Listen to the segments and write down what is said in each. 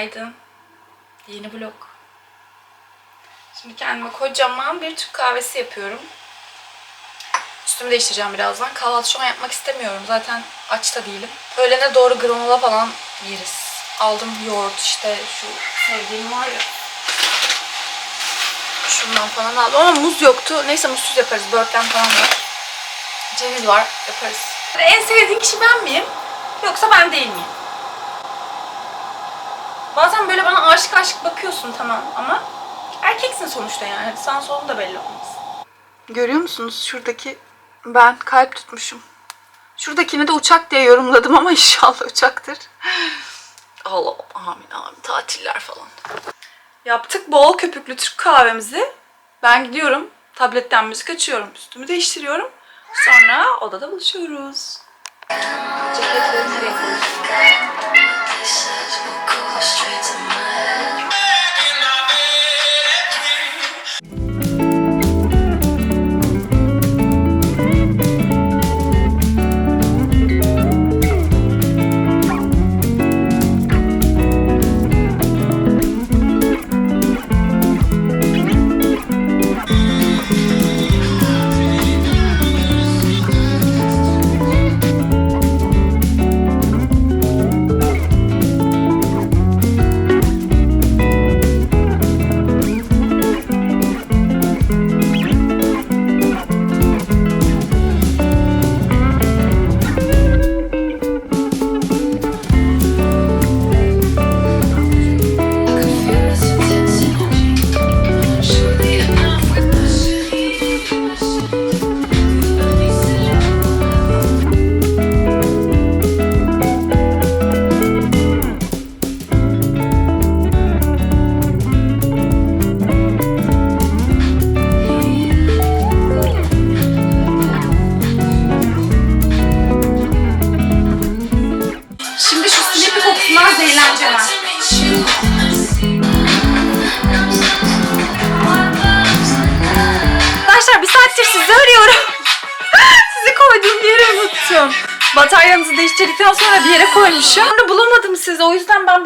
Günaydın. Yeni vlog. Şimdi kendime kocaman bir Türk kahvesi yapıyorum. Üstümü değiştireceğim birazdan. Kahvaltı şu an yapmak istemiyorum. Zaten aç da değilim. Öğlene doğru granola falan yeriz. Aldım yoğurt işte şu sevdiğim var ya. Şundan falan aldım ama muz yoktu. Neyse muzsuz yaparız. Börtlen falan var. Ceviz var. Yaparız. En sevdiğin kişi ben miyim? Yoksa ben değil miyim? Bazen böyle bana aşık aşık bakıyorsun tamam ama erkeksin sonuçta yani. Sağ solun da belli olmaz. Görüyor musunuz şuradaki ben kalp tutmuşum. Şuradakini de uçak diye yorumladım ama inşallah uçaktır. Allah amin amin tatiller falan. Yaptık bol köpüklü Türk kahvemizi. Ben gidiyorum. Tabletten müzik açıyorum. Üstümü değiştiriyorum. Sonra odada buluşuyoruz. Ceketleri nereye koyacağım? Şimdi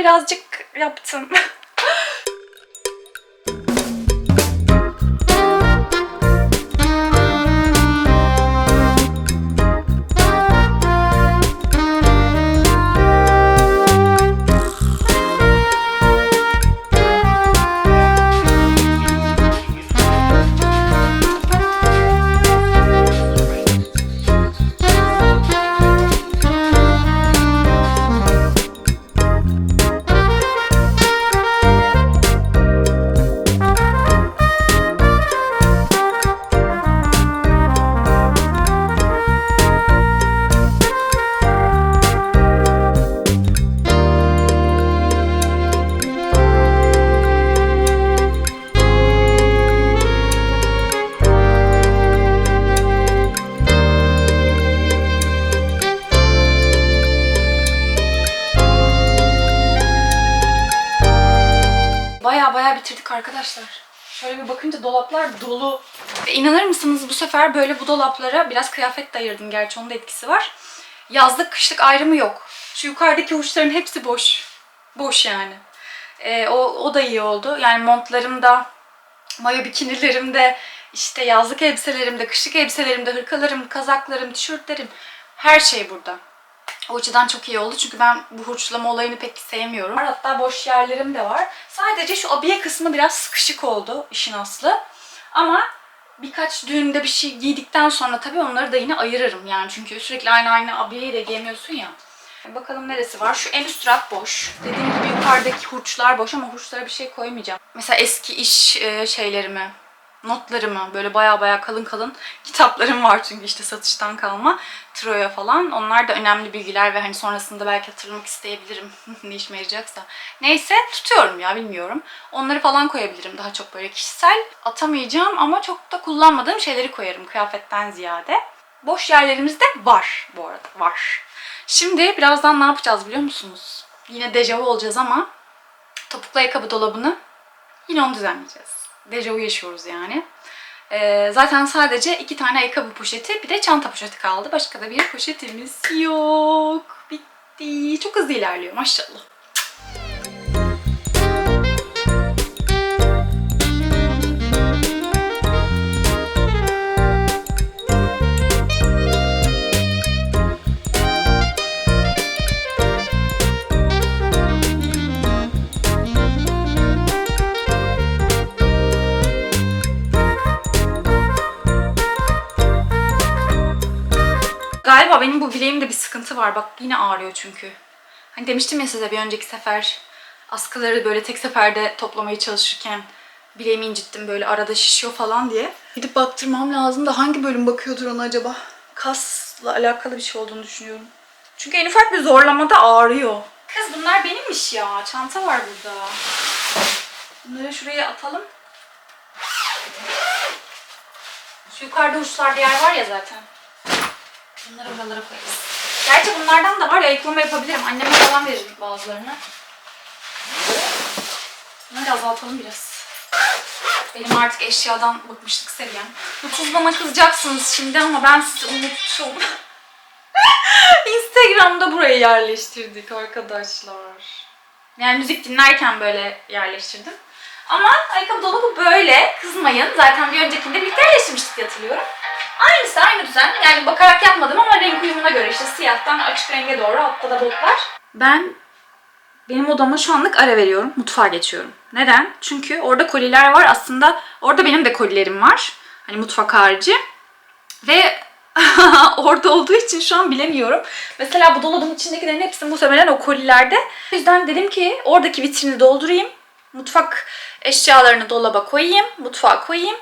birazcık yaptım. Bitirdik arkadaşlar. Şöyle bir bakınca dolaplar dolu. Ve inanır mısınız bu sefer böyle bu dolaplara biraz kıyafet de ayırdım. Gerçi onun da etkisi var. Yazlık kışlık ayrımı yok. Şu yukarıdaki uçların hepsi boş. Boş yani. Ee, o, o da iyi oldu. Yani montlarımda, mayo bikinilerimde, işte yazlık elbiselerimde, kışlık elbiselerimde, hırkalarım, kazaklarım, tişörtlerim her şey burada. O açıdan çok iyi oldu çünkü ben bu hurçlama olayını pek sevmiyorum. Hatta boş yerlerim de var. Sadece şu abiye kısmı biraz sıkışık oldu işin aslı. Ama birkaç düğünde bir şey giydikten sonra tabii onları da yine ayırırım yani. Çünkü sürekli aynı aynı abiyeyi de giyemiyorsun ya. Bakalım neresi var. Şu en üst raf boş. Dediğim gibi yukarıdaki hurçlar boş ama hurçlara bir şey koymayacağım. Mesela eski iş e, şeylerimi, notlarımı böyle baya baya kalın kalın kitaplarım var çünkü işte satıştan kalma. Troya falan. Onlar da önemli bilgiler ve hani sonrasında belki hatırlamak isteyebilirim ne işime yarayacaksa. Neyse tutuyorum ya bilmiyorum. Onları falan koyabilirim daha çok böyle kişisel. Atamayacağım ama çok da kullanmadığım şeyleri koyarım kıyafetten ziyade. Boş yerlerimiz de var bu arada var. Şimdi birazdan ne yapacağız biliyor musunuz? Yine dejavu olacağız ama topuklu ayakkabı dolabını yine onu düzenleyeceğiz. Dejavu yaşıyoruz yani. Ee, zaten sadece iki tane ayakkabı poşeti bir de çanta poşeti kaldı. Başka da bir poşetimiz yok. Bitti. Çok hızlı ilerliyor maşallah. Bileğimde bir sıkıntı var. Bak yine ağrıyor çünkü. Hani demiştim ya size bir önceki sefer askıları böyle tek seferde toplamaya çalışırken bileğimi incittim böyle arada şişiyor falan diye. Gidip baktırmam lazım da hangi bölüm bakıyordur ona acaba? Kasla alakalı bir şey olduğunu düşünüyorum. Çünkü en ufak bir zorlamada ağrıyor. Kız bunlar benimmiş ya. Çanta var burada. Bunları şuraya atalım. Şu yukarıda uçlarda yer var ya zaten. Bunları oralara koyarız. Gerçi bunlardan da var ya ayıklama yapabilirim. Anneme falan veririm bazılarını. Bunları azaltalım biraz. Benim artık eşyadan bıkmışlık seviyem. Siz bana kızacaksınız şimdi ama ben sizi unuttum. Instagram'da burayı yerleştirdik arkadaşlar. Yani müzik dinlerken böyle yerleştirdim. Ama ayakkabı dolabı böyle. Kızmayın. Zaten bir öncekinde birlikte yerleştirmiştik hatırlıyorum. Aynısı aynı düzen. Yani bakarak yapmadım ama renk uyumuna göre işte siyahtan açık renge doğru altta da botlar. Ben benim odama şu anlık ara veriyorum. Mutfağa geçiyorum. Neden? Çünkü orada koliler var. Aslında orada benim de kolilerim var. Hani mutfak harici. Ve orada olduğu için şu an bilemiyorum. Mesela bu dolabın içindekilerin hepsi muhtemelen o kolilerde. O yüzden dedim ki oradaki vitrini doldurayım. Mutfak eşyalarını dolaba koyayım. Mutfağa koyayım.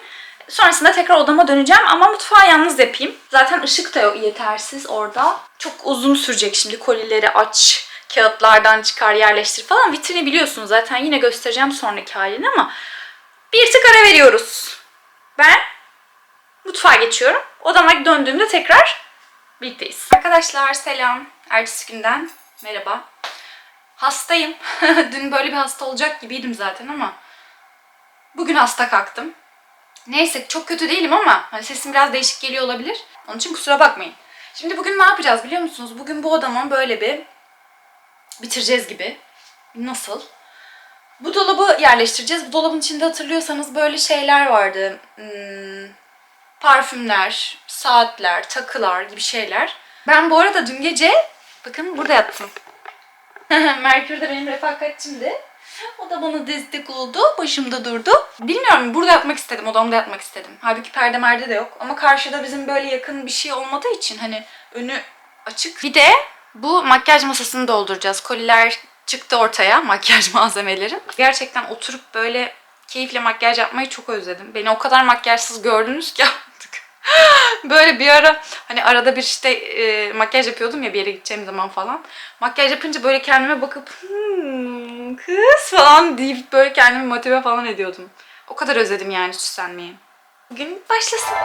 Sonrasında tekrar odama döneceğim ama mutfağı yalnız yapayım. Zaten ışık da yetersiz orada. Çok uzun sürecek şimdi kolileri aç, kağıtlardan çıkar, yerleştir falan. Vitrini biliyorsunuz zaten yine göstereceğim sonraki halini ama bir tık ara veriyoruz. Ben mutfağa geçiyorum. Odama döndüğümde tekrar birlikteyiz. Arkadaşlar selam. Ertesi günden merhaba. Hastayım. Dün böyle bir hasta olacak gibiydim zaten ama bugün hasta kalktım. Neyse çok kötü değilim ama hani sesim biraz değişik geliyor olabilir. Onun için kusura bakmayın. Şimdi bugün ne yapacağız biliyor musunuz? Bugün bu odamı böyle bir bitireceğiz gibi. Nasıl? Bu dolabı yerleştireceğiz. Bu dolabın içinde hatırlıyorsanız böyle şeyler vardı. Hmm, parfümler, saatler, takılar gibi şeyler. Ben bu arada dün gece bakın burada yattım. Merkür de benim refakatçimdi. O da bana destek oldu. Başımda durdu. Bilmiyorum burada yatmak istedim. Odamda yatmak istedim. Halbuki perde merde de yok. Ama karşıda bizim böyle yakın bir şey olmadığı için hani önü açık. Bir de bu makyaj masasını dolduracağız. Koliler çıktı ortaya. Makyaj malzemeleri. Gerçekten oturup böyle keyifle makyaj yapmayı çok özledim. Beni o kadar makyajsız gördünüz ki artık. böyle bir ara hani arada bir işte e, makyaj yapıyordum ya bir yere gideceğim zaman falan. Makyaj yapınca böyle kendime bakıp hmm, kız falan deyip böyle kendimi motive falan ediyordum. O kadar özledim yani süslenmeyi. Bugün başlasın.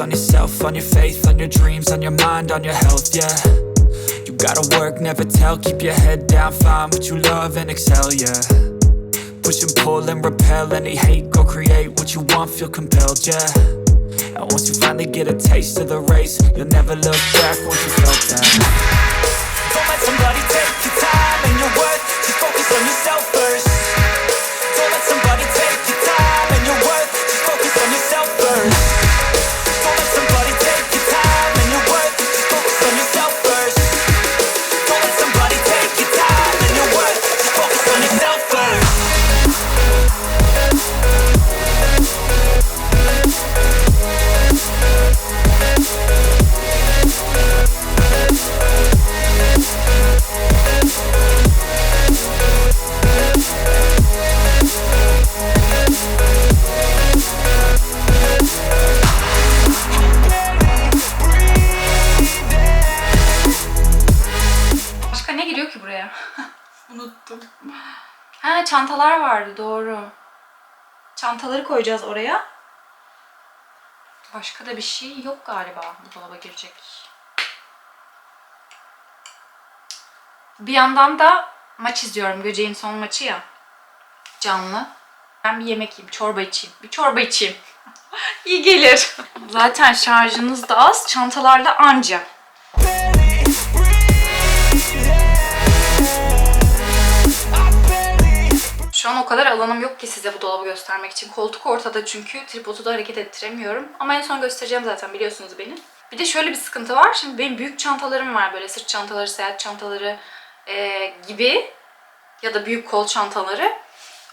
On yourself, on your faith, on your dreams, on your mind, on your health, yeah. You gotta work, never tell, keep your head down, find what you love and excel, yeah. Push and pull and repel any hate, go create what you want, feel compelled, yeah. And once you finally get a taste of the race, you'll never look back once you felt that. Don't let somebody take your time and your worth, just focus on yourself çantalar vardı doğru. Çantaları koyacağız oraya. Başka da bir şey yok galiba bu dolaba girecek. Bir yandan da maç izliyorum. Göceğin son maçı ya. Canlı. Ben bir yemek yiyeyim, çorba içeyim. Bir çorba içeyim. İyi gelir. Zaten şarjınız da az, çantalarla anca. Şu an o kadar alanım yok ki size bu dolabı göstermek için. Koltuk ortada çünkü tripodu da hareket ettiremiyorum. Ama en son göstereceğim zaten biliyorsunuz beni. Bir de şöyle bir sıkıntı var. Şimdi benim büyük çantalarım var böyle sırt çantaları, seyahat çantaları eee, gibi. ya da büyük kol çantaları.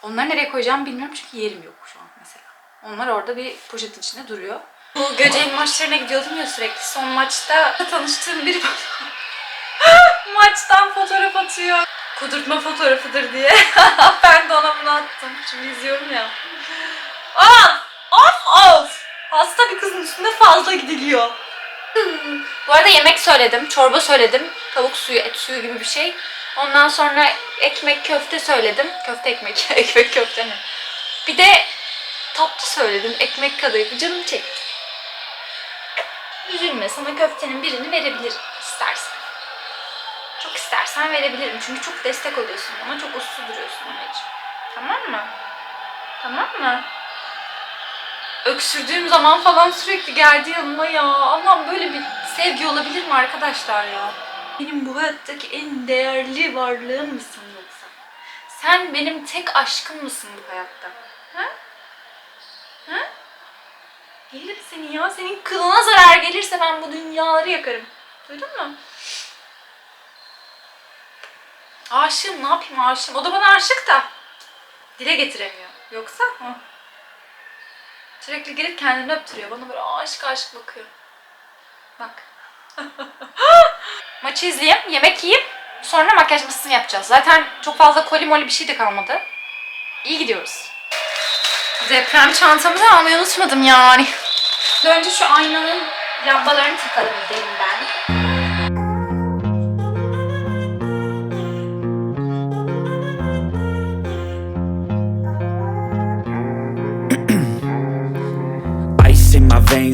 Onları nereye koyacağımı bilmiyorum çünkü yerim yok şu an mesela. Onlar orada bir poşet içinde duruyor. Bu Göceğin maçlarına gidiyordum ya sürekli. Son maçta tanıştığım biri maçtan fotoğraf atıyor. Kudurtma fotoğrafıdır diye. ben de ona bunu attım. Şimdi izliyorum ya. Of! Of of! Hasta bir kızın üstünde fazla gidiliyor. Bu arada yemek söyledim, çorba söyledim. Tavuk suyu, et suyu gibi bir şey. Ondan sonra ekmek köfte söyledim. Köfte ekmek, ekmek köfte ne? Bir de tatlı söyledim, ekmek kadayıfı. Canım çekti. Üzülme, sana köftenin birini verebilirim. İstersen verebilirim. Çünkü çok destek oluyorsun bana. Çok uslu duruyorsun anneciğim. Tamam mı? Tamam mı? Öksürdüğüm zaman falan sürekli geldi yanıma ya. Allah'ım böyle bir sevgi olabilir mi arkadaşlar ya? Benim bu hayattaki en değerli varlığım mısın yoksa? Sen benim tek aşkım mısın bu hayatta? Ha? Ha? Yerim seni ya. Senin kılına zarar gelirse ben bu dünyaları yakarım. Duydun mu? Aşığım ne yapayım aşığım. O da bana aşık da. Dile getiremiyor. Yoksa hı. Sürekli gelip kendini öptürüyor. Bana böyle aşık aşık bakıyor. Bak. Maçı izleyeyim, yemek yiyeyim. Sonra makyaj masasını yapacağız. Zaten çok fazla koli moli bir şey de kalmadı. İyi gidiyoruz. Deprem çantamı da almayı unutmadım yani. Önce şu aynanın lambalarını takalım dedim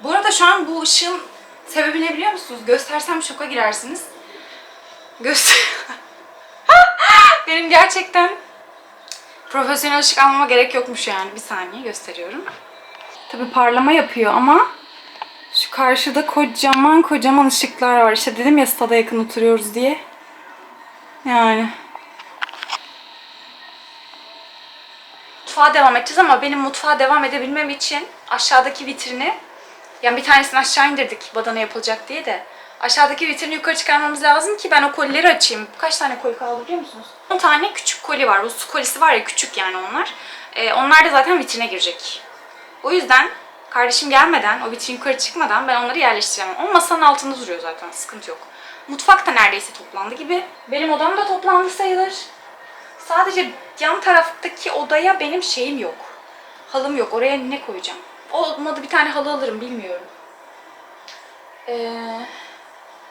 Bu arada şu an bu ışığın sebebi ne biliyor musunuz? Göstersem şoka girersiniz. Göster... Benim gerçekten profesyonel ışık almama gerek yokmuş yani. Bir saniye gösteriyorum. Tabii parlama yapıyor ama şu karşıda kocaman kocaman ışıklar var. İşte dedim ya stada yakın oturuyoruz diye. Yani. mutfağa devam edeceğiz ama benim mutfağa devam edebilmem için aşağıdaki vitrini yani bir tanesini aşağı indirdik badana yapılacak diye de aşağıdaki vitrini yukarı çıkarmamız lazım ki ben o kolileri açayım. Kaç tane koli kaldı biliyor musunuz? 10 tane küçük koli var. Bu su kolisi var ya küçük yani onlar. Ee, onlar da zaten vitrine girecek. O yüzden kardeşim gelmeden, o vitrin yukarı çıkmadan ben onları yerleştireceğim. O masanın altında duruyor zaten, sıkıntı yok. Mutfak da neredeyse toplandı gibi. Benim odam da toplandı sayılır. Sadece yan taraftaki odaya benim şeyim yok. Halım yok. Oraya ne koyacağım? Olmadı bir tane halı alırım bilmiyorum. Ee,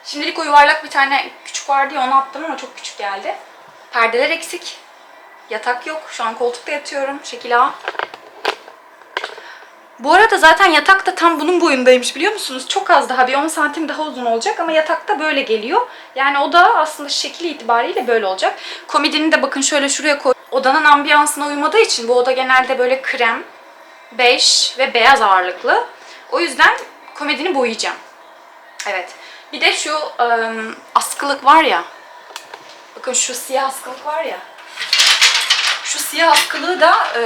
şimdilik o yuvarlak bir tane küçük vardı ya onu attım ama çok küçük geldi. Perdeler eksik. Yatak yok. Şu an koltukta yatıyorum. Şekil A. Bu arada zaten yatak da tam bunun boyundaymış biliyor musunuz? Çok az daha bir 10 santim daha uzun olacak ama yatakta böyle geliyor. Yani o da aslında şekli itibariyle böyle olacak. Komodini de bakın şöyle şuraya koy. Odanın ambiyansına uymadığı için bu oda genelde böyle krem, bej ve beyaz ağırlıklı. O yüzden komodini boyayacağım. Evet. Bir de şu ım, askılık var ya. Bakın şu siyah askılık var ya. Şu siyah askılığı da e,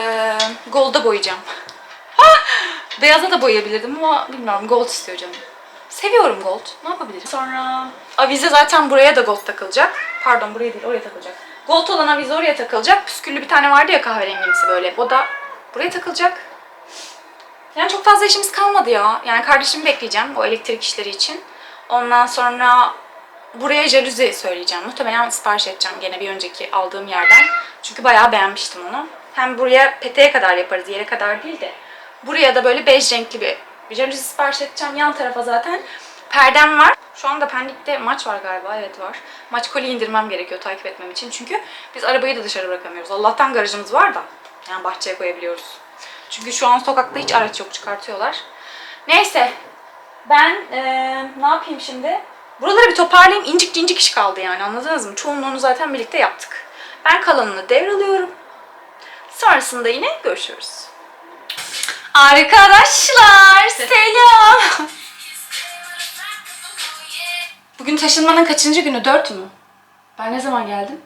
golda boyayacağım. Beyaza da boyayabilirdim ama bilmiyorum gold istiyor canım. Seviyorum gold. Ne yapabilirim? Sonra avize zaten buraya da gold takılacak. Pardon buraya değil oraya takılacak. Gold olan avize oraya takılacak. Püsküllü bir tane vardı ya kahverengimsi böyle. O da buraya takılacak. Yani çok fazla işimiz kalmadı ya. Yani kardeşimi bekleyeceğim o elektrik işleri için. Ondan sonra buraya jaluzi söyleyeceğim. Muhtemelen sipariş edeceğim gene bir önceki aldığım yerden. Çünkü bayağı beğenmiştim onu. Hem buraya peteğe kadar yaparız, yere kadar değil de. Buraya da böyle bej renkli bir, bir jaluzi sipariş edeceğim. Yan tarafa zaten perdem var. Şu anda Pendik'te maç var galiba. Evet var. Maç koli indirmem gerekiyor takip etmem için. Çünkü biz arabayı da dışarı bırakamıyoruz. Allah'tan garajımız var da. Yani bahçeye koyabiliyoruz. Çünkü şu an sokakta hiç araç yok çıkartıyorlar. Neyse. Ben eee, ne yapayım şimdi? Buraları bir toparlayayım. İncik cincik iş kaldı yani anladınız mı? Çoğunluğunu zaten birlikte yaptık. Ben kalanını devralıyorum. Sonrasında yine görüşürüz. Arkadaşlar selam. Bugün taşınmanın kaçıncı günü? Dört mü? Ben ne zaman geldim?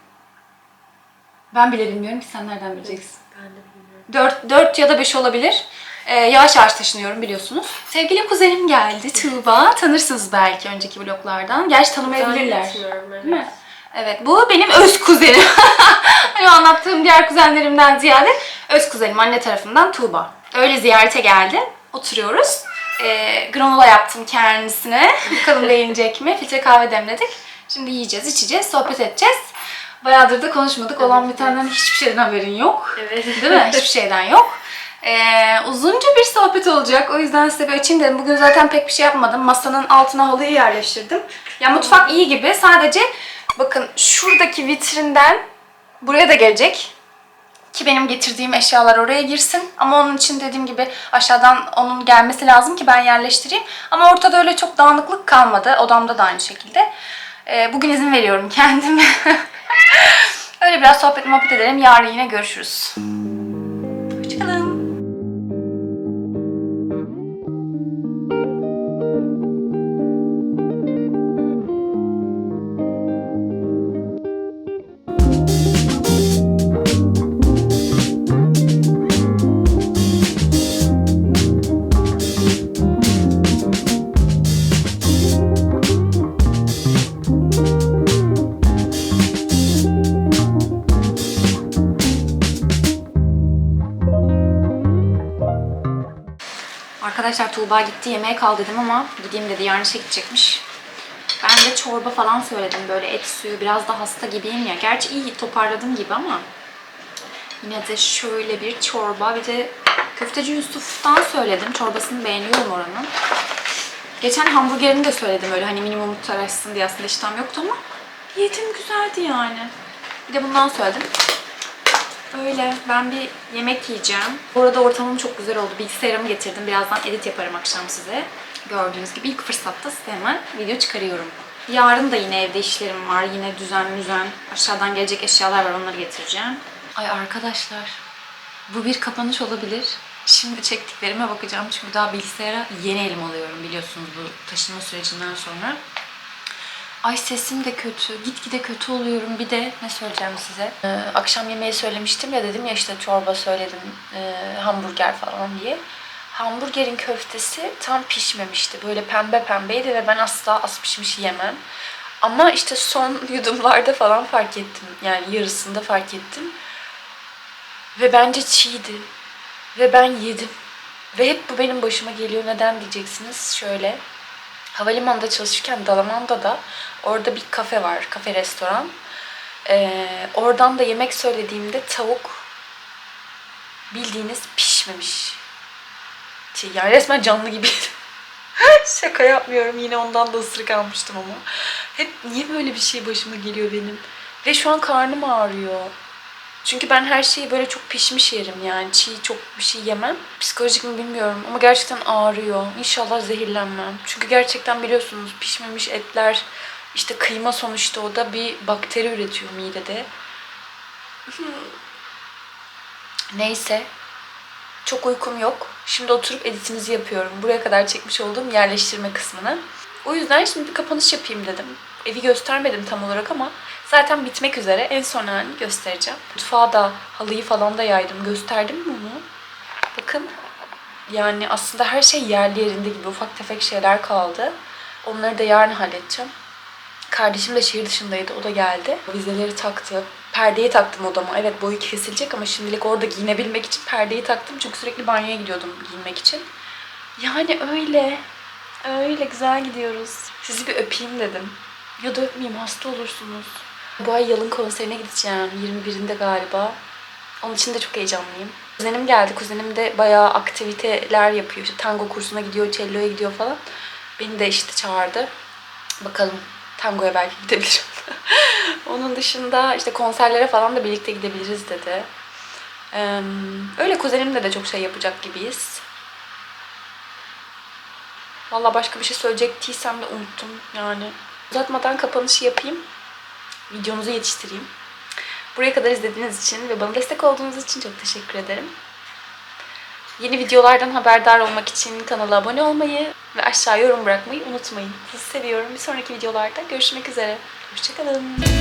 Ben bile bilmiyorum ki sen nereden bileceksin? Ben de. 4, 4 ya da 5 olabilir. Ee, yavaş yavaş taşınıyorum biliyorsunuz. Sevgili kuzenim geldi Tuğba. Tanırsınız belki önceki vloglardan. Gerçi tanımayabilirler. Evet. Değil mi? Evet bu benim öz kuzenim. hani anlattığım diğer kuzenlerimden ziyade öz kuzenim anne tarafından Tuğba. Öyle ziyarete geldi. Oturuyoruz. Ee, granola yaptım kendisine. Bakalım beğenecek mi? Filtre kahve demledik. Şimdi yiyeceğiz, içeceğiz, sohbet edeceğiz. Bayağıdır da konuşmadık. Olan Evet, bitenden hiçbir şeyden haberin yok. Evet. Değil mi? Hiçbir şeyden yok. Ee, uzunca bir sohbet olacak. O yüzden size bir açayım dedim. Bugün zaten pek bir şey yapmadım. Masanın altına halıyı yerleştirdim. Ya mutfak iyi gibi. Sadece bakın şuradaki vitrinden buraya da gelecek. Ki benim getirdiğim eşyalar oraya girsin. Ama onun için dediğim gibi aşağıdan onun gelmesi lazım ki ben yerleştireyim. Ama ortada öyle çok dağınıklık kalmadı. Odamda da aynı şekilde. Ee, bugün izin veriyorum kendime. öyle biraz sohbet muhabbet edelim. Yarın yine görüşürüz. Tuğba gitti yemeğe kal dedim ama gideyim dedi yarın işe gidecekmiş. Ben de çorba falan söyledim böyle et suyu biraz da hasta gibiyim ya. Gerçi iyi toparladım gibi ama yine de şöyle bir çorba bir de köfteci Yusuf'tan söyledim. Çorbasını beğeniyorum oranın. Geçen hamburgerini de söyledim öyle hani minimum taraşsın diye aslında iştahım yoktu ama yedim güzeldi yani. Bir de bundan söyledim. Öyle. Ben bir yemek yiyeceğim. Bu arada ortamım çok güzel oldu. Bilgisayarımı getirdim. Birazdan edit yaparım akşam size. Gördüğünüz gibi ilk fırsatta size hemen video çıkarıyorum. Yarın da yine evde işlerim var. Yine düzen düzen. Aşağıdan gelecek eşyalar var. Onları getireceğim. Ay arkadaşlar. Bu bir kapanış olabilir. Şimdi çektiklerime bakacağım. Çünkü daha bilgisayara yeni elim alıyorum biliyorsunuz bu taşınma sürecinden sonra. Ay sesim de kötü. Gitgide kötü oluyorum. Bir de ne söyleyeceğim size? Ee, akşam yemeği söylemiştim ya dedim ya işte çorba söyledim, e, hamburger falan diye. Hamburgerin köftesi tam pişmemişti. Böyle pembe pembeydi ve ben asla az pişmiş yemem. Ama işte son yudumlarda falan fark ettim. Yani yarısında fark ettim. Ve bence çiğdi. Ve ben yedim. Ve hep bu benim başıma geliyor. Neden diyeceksiniz? Şöyle. Havalimanında çalışırken Dalaman'da orada bir kafe var, kafe restoran. Ee, oradan da yemek söylediğimde tavuk bildiğiniz pişmemiş. Şey, yani resmen canlı gibiydi. Şaka yapmıyorum yine ondan da ısırık almıştım ama. Hep niye böyle bir şey başıma geliyor benim? Ve şu an karnım ağrıyor. Çünkü ben her şeyi böyle çok pişmiş yerim yani. Çiğ çok bir şey yemem. Psikolojik mi bilmiyorum ama gerçekten ağrıyor. İnşallah zehirlenmem. Çünkü gerçekten biliyorsunuz pişmemiş etler işte kıyma sonuçta o da bir bakteri üretiyor midede. Neyse. Çok uykum yok. Şimdi oturup editinizi yapıyorum. Buraya kadar çekmiş olduğum yerleştirme kısmını. O yüzden şimdi bir kapanış yapayım dedim. Evi göstermedim tam olarak ama zaten bitmek üzere. En son halini göstereceğim. Mutfağa da halıyı falan da yaydım. Gösterdim mi onu? Bakın. Yani aslında her şey yerli yerinde gibi. Ufak tefek şeyler kaldı. Onları da yarın halledeceğim. Kardeşim de şehir dışındaydı. O da geldi. Vizeleri taktı. Perdeyi taktım odama. Evet boyu kesilecek ama şimdilik orada giyinebilmek için perdeyi taktım. Çünkü sürekli banyoya gidiyordum giyinmek için. Yani öyle. Öyle güzel gidiyoruz. Sizi bir öpeyim dedim. Ya da öpmeyeyim hasta olursunuz. Bu ay yılın konserine gideceğim. 21'inde galiba. Onun için de çok heyecanlıyım. Kuzenim geldi. Kuzenim de bayağı aktiviteler yapıyor. İşte tango kursuna gidiyor, cello'ya gidiyor falan. Beni de işte çağırdı. Bakalım tangoya belki gidebilirim. Onun dışında işte konserlere falan da birlikte gidebiliriz dedi. Ee, öyle kuzenimle de çok şey yapacak gibiyiz. Valla başka bir şey söyleyecektiysem de unuttum yani. Uzatmadan kapanışı yapayım. Videonuzu yetiştireyim. Buraya kadar izlediğiniz için ve bana destek olduğunuz için çok teşekkür ederim. Yeni videolardan haberdar olmak için kanala abone olmayı ve aşağı yorum bırakmayı unutmayın. Sizi seviyorum. Bir sonraki videolarda görüşmek üzere. Hoşçakalın.